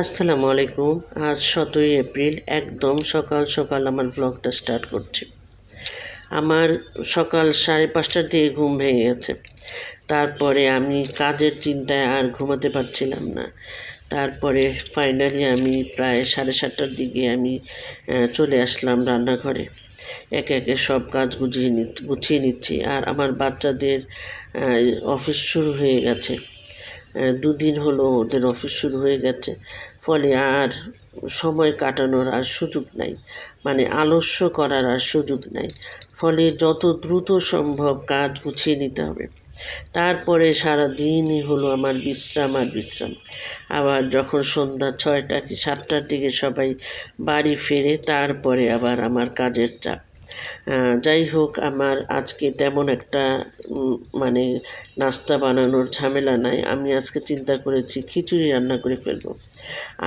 আসসালামু আলাইকুম। আজ সতেরোই এপ্রিল, একদম সকাল সকাল আমার ব্লগটা স্টার্ট করছি। আমার সকাল সাড়ে পাঁচটার দিকে ঘুম ভেঙে গেছে। তারপরে আমি কাজের চিন্তায় আর ঘুমাতে পারছিলাম না। তারপরে ফাইনালি আমি প্রায় সাড়ে সাতটার দিকে আমি চলে আসলাম রান্নাঘরে। একে একে সব কাজ গুছিয়ে নি গুছিয়ে নিচ্ছি। আর আমার বাচ্চাদের অফিস শুরু হয়ে গেছে। দুদিন হলো ওদের অফিস শুরু হয়ে গেছে। ফলে আর সময় কাটানোর আর সুযোগ নাই। মানে আলস্য করার আর সুযোগ নাই। ফলে যত দ্রুত সম্ভব কাজ গুছিয়ে নিতে হবে। তারপরে সারা দিনই হলো আমার বিশ্রাম আর বিশ্রাম। আবার যখন সন্ধ্যা ছয়টা কি সাতটার দিকে সবাই বাড়ি ফেরে, তারপরে আবার আমার কাজের চাপ। যাই হোক, আমার আজকে তেমন একটা মানে নাস্তা বানানোর ঝামেলা নাই। আমি আজকে চিন্তা করেছি, খিচুড়ি রান্না করে ফেলব।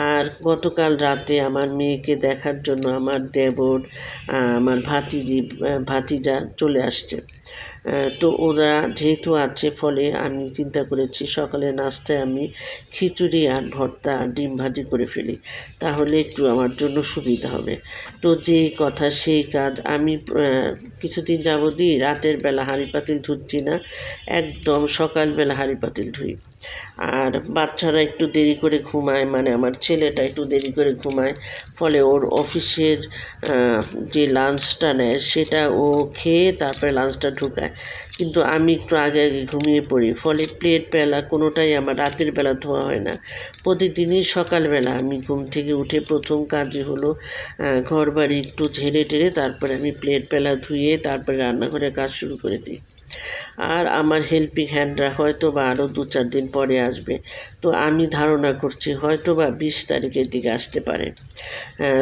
আর গতকাল রাতে আমার মেয়েকে দেখার জন্য আমার দেবর আমার ভাতিজি ভাতিজা চলে আসছে। তো ওরা যেহেতু আছে, ফলে আমি চিন্তা করেছি সকালে নাস্তায় আমি খিচুড়ি আর ভর্তা আর ডিম ভাজি করে ফেলি। তাহলে একটু আমার জন্য সুবিধা হবে। তো যে কথা, সেই কাজ আমি কিছুদিন যাবতই রাতের বেলা হাঁড়ি পাতিল ধুচ্ছি না, একদম সকালবেলা হাঁড়ি পাতিল ধুই। আর বাচ্চারা একটু দেরি করে ঘুমায় মানে আমার ছেলেটা একটু দেরি করে ঘুমায়, ফলে ওর অফিসের যে লাঞ্চটা নেয় সেটা ও খেয়ে তারপরে লাঞ্চটা ঢুকায়। কিন্তু আমি একটু আগে আগে ঘুমিয়ে পড়ি, ফলে প্লেট পেলা কোনোটাই আমার রাতের বেলা ধোয়া হয় না। প্রতিদিনই সকালবেলা আমি ঘুম থেকে উঠে প্রথম কাজই হলো ঘর বাড়ি একটু ঝেড়ে টেড়ে তারপরে আমি প্লেট পেলা ধুয়ে তারপরে রান্নাঘরে কাজ শুরু করে দিই। আর আমার হেল্পিং হ্যান্ডরা হয়তো বা আরও দু চার দিন পরে আসবে। তো আমি ধারণা করছি হয়তো বা বিশ তারিখের দিকে আসতে পারে।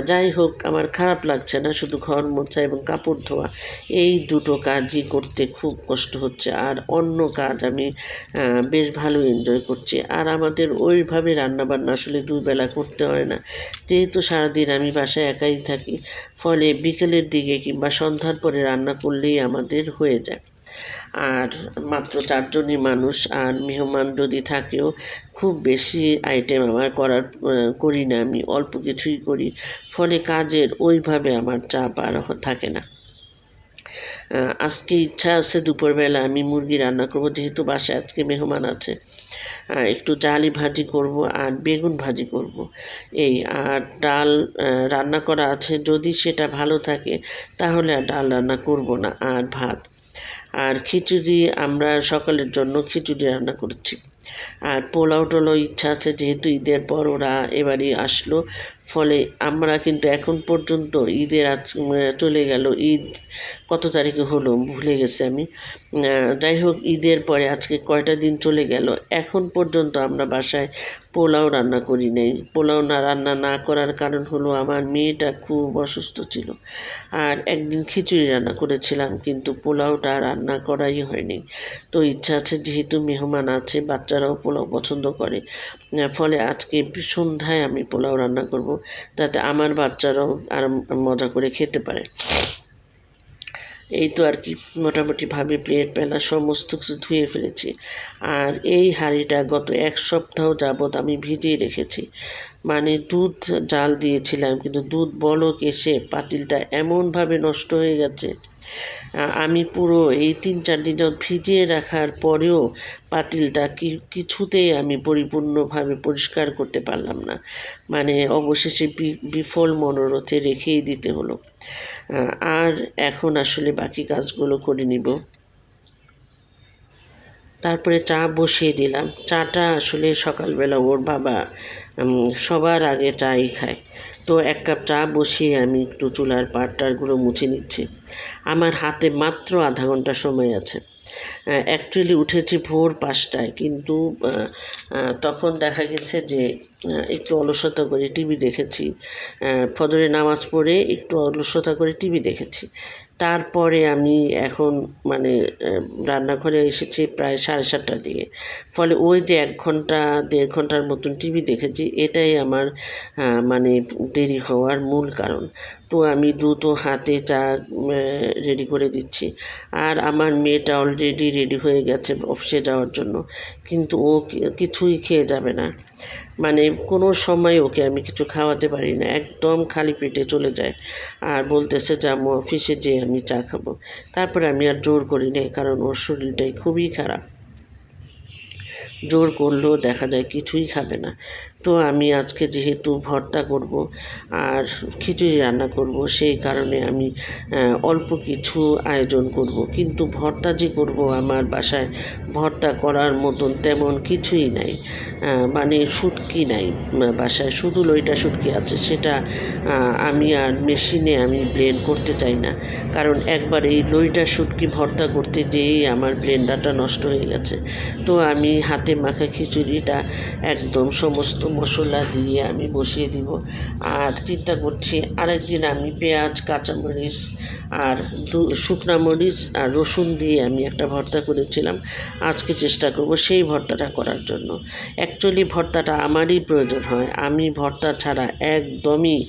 যাই হোক, আমার খারাপ লাগছে না, শুধু ঘর মোছা এবং কাপড় ধোয়া। এই দুটো কাজই করতে খুব কষ্ট হচ্ছে। আর অন্য কাজ আমি বেশ ভালো এনজয় করছি। আর আমাদের ওইভাবে রান্নাবান্না আসলে দুবেলা করতে হয় না। যেহেতু সারাদিন আমি বাসায় একাই থাকি, ফলে বিকেলের দিকে কিংবা সন্ধ্যার পরে রান্না করলেই আমাদের হয়ে যায়। আর মাত্র চারজনই মানুষ আর মেহমান যদি থাকেও খুব বেশি আইটেম আমার করার করি না আমি, অল্প কিছুই করি। ফলে কাজের ওইভাবে আমার চাপ আর থাকে না। আজকে ইচ্ছা আছে দুপুরবেলা আমি মুরগি রান্না করব, যেহেতু বাসায় আজকে মেহমান আছে। একটু জালি ভাজি করব আর বেগুন ভাজি করব। এই আর ডাল রান্না করা আছে, যদি সেটা ভালো থাকে তাহলে আর ডাল রান্না করব না। আর ভাত আর খিচুড়ি আমরা সকালের জন্য খিচুড়ি রান্না করছি। আর পোলাও টোলাও ইচ্ছা আছে, যেহেতু ঈদের পর ওরা এবারই আসলো। ফলে আমরা কিন্তু এখন পর্যন্ত ঈদের আজ চলে গেল ঈদ। কত তারিখে হলো? ভুলে গেছি আমি। যাই হোক, ঈদের পরে আজকে কয়টা দিন চলে গেল? এখন পর্যন্ত আমরা বাসায় পোলাও রান্না করি নাই। পোলাও না, রান্না না করার কারণ হলো আমার মেয়েটা খুব অসুস্থ ছিল। আর একদিন খিচুড়ি রান্না করেছিলাম, কিন্তু পোলাওটা রান্না করাই হয়নি। তো ইচ্ছা আছে, যেহেতু মেহমান আছে, বাচ্চারাও পোলাও পছন্দ করে। ফলে আজকে সন্ধ্যায় আমি পোলাও রান্না করব। যাতে আমার বাচ্চারাও আর মজা করে খেতে পারে। এই তো আর কি মোটামুটিভাবে প্লেট পেলা সমস্ত কিছু ধুয়ে ফেলেছি। আর এই হাঁড়িটা গত এক সপ্তাহ যাবৎ আমি ভিজিয়ে রেখেছি। মানে দুধ জাল দিয়েছিলাম, কিন্তু দুধ বলক এসে পাতিলটা এমনভাবে নষ্ট হয়ে গেছে আমি পুরো এই তিন, চার দিন ভিজিয়ে রাখার পরেও পাতিলটা কি কিছুতেই আমি পরিপূর্ণভাবে পরিষ্কার করতে পারলাম না। মানে অবশেষে বিফল মনোরথে রেখেই দিতে হলো। আর এখন আসলে বাকি কাজগুলো করে নিব। তারপরে চা বসিয়ে দিলাম। চাটা আসলে সকালবেলা ওর বাবা সবার আগে চাই খায়। তো এক কাপ চা বসিয়ে আমি একটু চুলার পাটটারগুলো মুছে নিচ্ছি। আমার হাতে মাত্র আধা ঘণ্টা সময় আছে। অ্যাকচুয়ালি উঠেছি ভোর পাঁচটায়, কিন্তু তখন দেখা গেছে যে একটু অলসতা করে টিভি দেখেছি। ফজরে নামাজ পড়ে একটু অলসতা করে টিভি দেখেছি। তারপরে আমি এখন মানে রান্নাঘরে এসেছি প্রায় সাড়ে সাতটার দিকে। ফলে ওই যে এক ঘণ্টা, দেড় ঘণ্টার মতন টিভি দেখেছি, এটাই আমার মানে দেরি হওয়ার মূল কারণ। তো আমি দ্রুত হাতে চা রেডি করে দিচ্ছি। আর আমার মেয়েটা অলরেডি রেডি হয়ে গেছে অফিসে যাওয়ার জন্য। কিন্তু ও কিছুই খেয়ে যাবে না। মানে কোনো সময় ওকে আমি কিছু খাওয়াতে পারি না। একদম খালি পেটে চলে যায়। আর বলতেছে যে আমি অফিসে যেয়ে আমি চা খাব। তারপরে আমি আর জোর করি না কারণ ওর শরীরটাই খুবই খারাপ। জোর করলেও দেখা যায় কিছুই খাবে না। তো আমি আজকে যেহেতু ভর্তা করব আর খিচুড়ি রান্না করব, সেই কারণে আমি অল্প কিছু আয়োজন করব। কিন্তু ভর্তা যে করব আমার বাসায় ভর্তা করার মতন তেমন কিছুই নাই। মানে শুটকি নাই বাসায়। শুধু লইটা শুটকি আছে, সেটা আমি আর মেশিনে আমি ব্লেন্ড করতে চাই না। কারণ একবার এই লইটা শুটকি ভর্তা করতে যেয়েই আমার ব্লেন্ডারটা নষ্ট হয়ে গেছে। তো আমি হাতে মাখা খিচুড়িটা একদম সমস্ত মশলা দিয়ে আমি বসিয়ে দিব। আর চিন্তা করছি আরেকদিন আমি পেঁয়াজ, কাঁচামরিচ আর শুকনা মরিচ আর রসুন দিয়ে আমি একটা ভর্তা করেছিলাম। আজকে চেষ্টা করব সেই ভর্তাটা করার জন্য। অ্যাকচুয়ালি ভর্তাটা আমারই প্রয়োজন হয়। আমি ভর্তা ছাড়া একদমই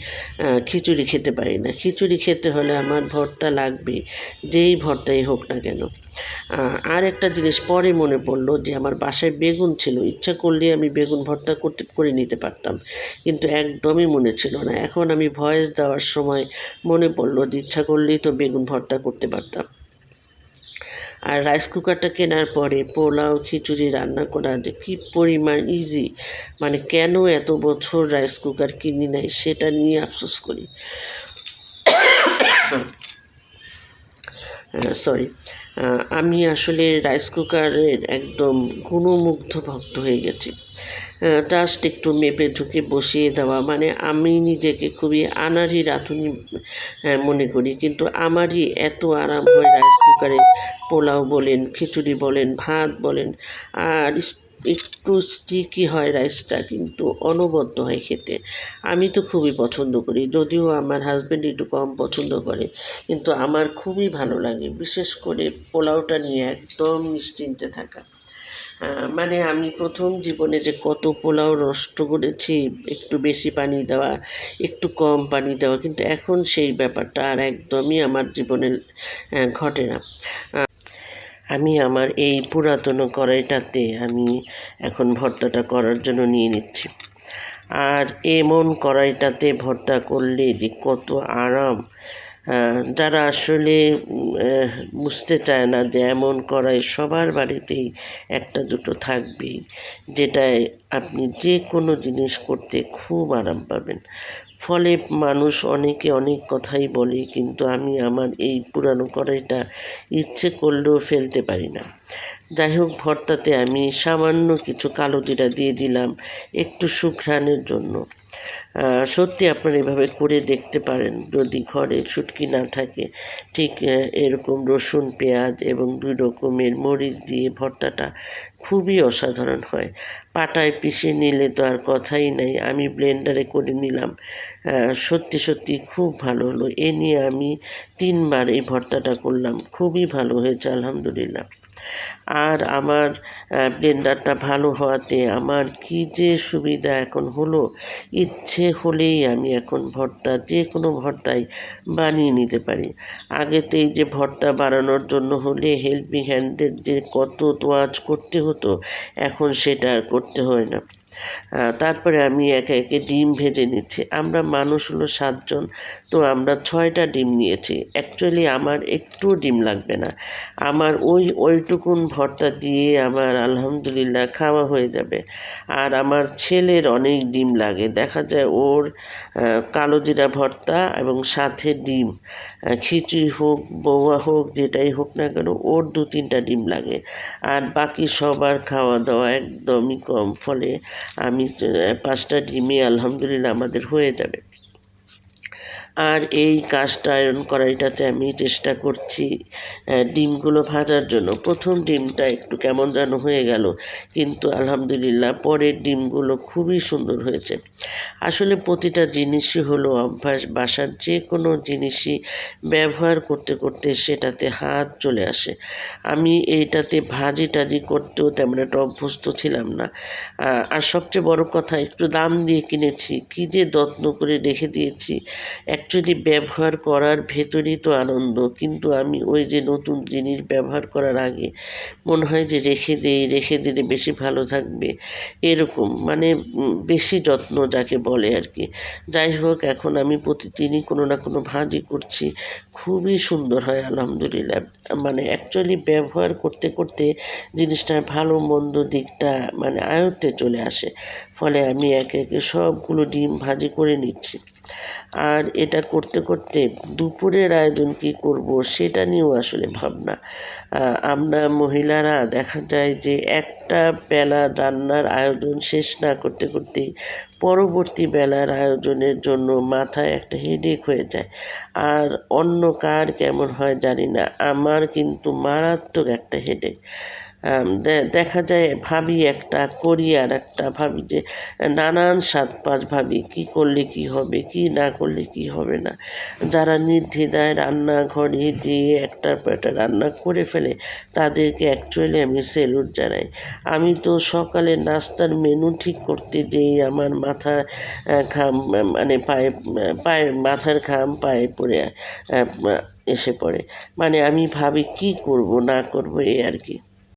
খিচুড়ি খেতে পারি না। খিচুড়ি খেতে হলে আমার ভর্তা লাগবে যেই ভর্তাই হোক না কেন। আর একটা জিনিস পরে মনে পড়ল যে আমার বাসায় বেগুন ছিল ইচ্ছা করলে আমি বেগুন ভর্তা করতে করে নিতে পারতাম কিন্তু একদমই মনে ছিল না এখন আমি ভয়েস দেওয়ার সময় মনে পড়ল যে ইচ্ছা করলেই তো বেগুন ভর্তা করতে পারতাম আর রাইস কুকারটা কেনার পরে পোলাও খিচুড়ি রান্না করা যে কী পরিমাণ ইজি মানে কেন এত বছর রাইস কুকার কিনি নাই সেটা নিয়ে আফসোস করি সরি আমি আসলে রাইস কুকারের একদম গুণমুগ্ধ ভক্ত হয়ে গেছি। জাস্ট একটু মেপে ঢুকে বসিয়ে দেওয়া মানে আমি নিজেকে খুবই আনারি রাঁধুনি মনে করি। কিন্তু আমারই এত আরাম হয় রাইস কুকারে পোলাও বলেন, খিচুড়ি বলেন, ভাত বলেন, আর একটু স্টিকি হয় রাইসটা কিন্তু অনবদ্য হয় খেতে। আমি তো খুবই পছন্দ করি, যদিও আমার হাজব্যান্ড একটু কম পছন্দ করে, কিন্তু আমার খুবই ভালো লাগে, বিশেষ করে পোলাওটা নিয়ে একদম নিশ্চিন্তে থাকা। মানে আমি প্রথম জীবনে যে কত পোলাও নষ্ট করেছি, একটু বেশি পানি দেওয়া, একটু কম পানি দেওয়া, কিন্তু এখন সেই ব্যাপারটা আর একদমই আমার জীবনে ঘটে না। আমি আমার এই পুরাতন কড়াইটাতে আমি এখন ভর্তাটা করার জন্য নিয়ে নিচ্ছি। আর এমন কড়াইটাতে ভর্তা করলে যে কত আরাম। যারা আসলে বুঝতে চায় না যে এমন কড়াই সবার বাড়িতেই একটা দুটো থাকবেই, যেটায় আপনি যে কোনো জিনিস করতে খুব আরাম পাবেন। ফলে মানুষ অনেকে অনেক কথাই বলে, কিন্তু আমি আমার এই পুরানো কড়াইটা ইচ্ছে করলেও ফেলতে পারি না। যাই হোক ভর্তাতে আমি সামান্য কিছু কালো জিরা দিয়ে দিলাম একটু সুঘ্রাণের জন্য। সত্যি আপনারা এভাবে করে দেখতে পারেন, যদি ঘরে ছুটকি না থাকে। ঠিক এরকম রসুন, পেঁয়াজ এবং দুই রকমের মরিচ দিয়ে ভর্তাটা খুবই অসাধারণ হয়। পাটায় পিষে নিলে তো আর কথাই নাই, আমি ব্লেন্ডারে করে নিলাম। সত্যি সত্যি খুব ভালো হলো। এ নিয়ে আমি তিনবার এই ভর্তাটা করলাম, খুবই ভালো হয়েছে, আলহামদুলিল্লাহ। আর আমার ব্লেন্ডারটা ভালো হওয়াতে আমার কি যে সুবিধা এখন হলো ইচ্ছে হলেই আমি এখন ভর্তা যে কোনো ভর্তাই বানিয়ে নিতে পারি। আগেতে এই যে ভর্তা বানানোর জন্য হলে হেল্পিং হ্যান্ডের যে কত তোয়াজ করতে হতো এখন সেটা আর করতে হয় না। তারপরে আমি একে একে ডিম ভেজে নিচ্ছি। আমরা মানুষ হলো সাতজন, তো আমরা ছয়টা ডিম নিয়েছি। অ্যাকচুয়ালি আমার একটুও ডিম লাগবে না। আমার ওই ওইটুকুন ভর্তা দিয়ে আমার আলহামদুলিল্লাহ খাওয়া হয়ে যাবে। আর আমার ছেলের অনেক ডিম লাগে। দেখা যায় ওর কালো জিরা ভর্তা এবং সাথে ডিম খিচুড়ি হোক, বৌয়া হোক, যেটাই হোক না কেন, ওর দু তিনটা ডিম লাগে। আর বাকি সবার খাওয়া দাওয়া একদমই কম। ফলে আমি পাঁচটা ডিমে আলহামদুলিল্লাহ আমাদের হয়ে যাবে। আর এই কাস্ট আয়রন কড়াইটাতে আমি চেষ্টা করছি ডিমগুলো ভাজার জন্য। প্রথম ডিমটা একটু কেমন যেন হয়ে গেল, কিন্তু আলহামদুলিল্লাহ পরের ডিমগুলো খুবই সুন্দর হয়েছে। আসলে প্রতিটা জিনিসই হলো অভ্যাস, বাসার যে কোনো জিনিসই ব্যবহার করতে করতে সেটাতে হাত চলে আসে। আমি এইটাতে ভাজি টাজি করতেও তেমন একটা অভ্যস্ত ছিলাম না। আর সবচেয়ে বড় কথা, একটু দাম দিয়ে কিনেছি, কী যে যত্ন করে রেখে দিয়েছি এক অ্যাকচুয়ালি ব্যবহার করার ভেতরই তো আনন্দ। কিন্তু আমি ওই যে নতুন জিনিস ব্যবহার করার আগে মনে হয় যে রেখে দিই, রেখে দিলে বেশি ভালো থাকবে। এরকম মানে বেশি যত্ন যাকে বলে আর কি যাই হোক, এখন আমি প্রতিদিনই কোনো না কোনো ভাজি করছি। খুবই সুন্দর হয়, আলহামদুলিল্লাহ। মানে অ্যাকচুয়ালি ব্যবহার করতে করতে জিনিসটার ভালো মন্দ দিকটা মানে আয়ত্তে চলে আসে। ফলে আমি একে একে সবগুলো ডিম ভাজি করে নিচ্ছি। আর এটা করতে করতে দুপুরের আয়োজন কি করব সেটা নিয়েও আসলে ভাবনা। আমরা মহিলারা দেখা যায় যে একটা বেলা রান্নার আয়োজন শেষ না করতে করতেই পরবর্তী বেলার আয়োজনের জন্য মাথায় একটা হেডেক হয়ে যায়। আর অন্য কার কেমন হয় জানি না, আমার কিন্তু মারাত্মক একটা হেডেক দেখা যায় ভাবি একটা, করি আর একটা, ভাবি যে, নানান সাত পাঁচ ভাবি, কি করলে কি হবে, কি না করলে কি হবে না। যারা নির্দ্বিধায় রান্নাঘরে যেয়ে একটার পর একটা রান্না করে ফেলে, তাদেরকে অ্যাকচুয়ালি আমি সেলুট জানাই। আমি তো সকালে নাস্তার মেনু ঠিক করতে যেই আমার মাথা ঘাম মানে পায়ে পায়ে, মাথার ঘাম পায়ে পড়ে এসে পড়ে। মানে আমি ভাবি কি করব, না করব এই আর কি।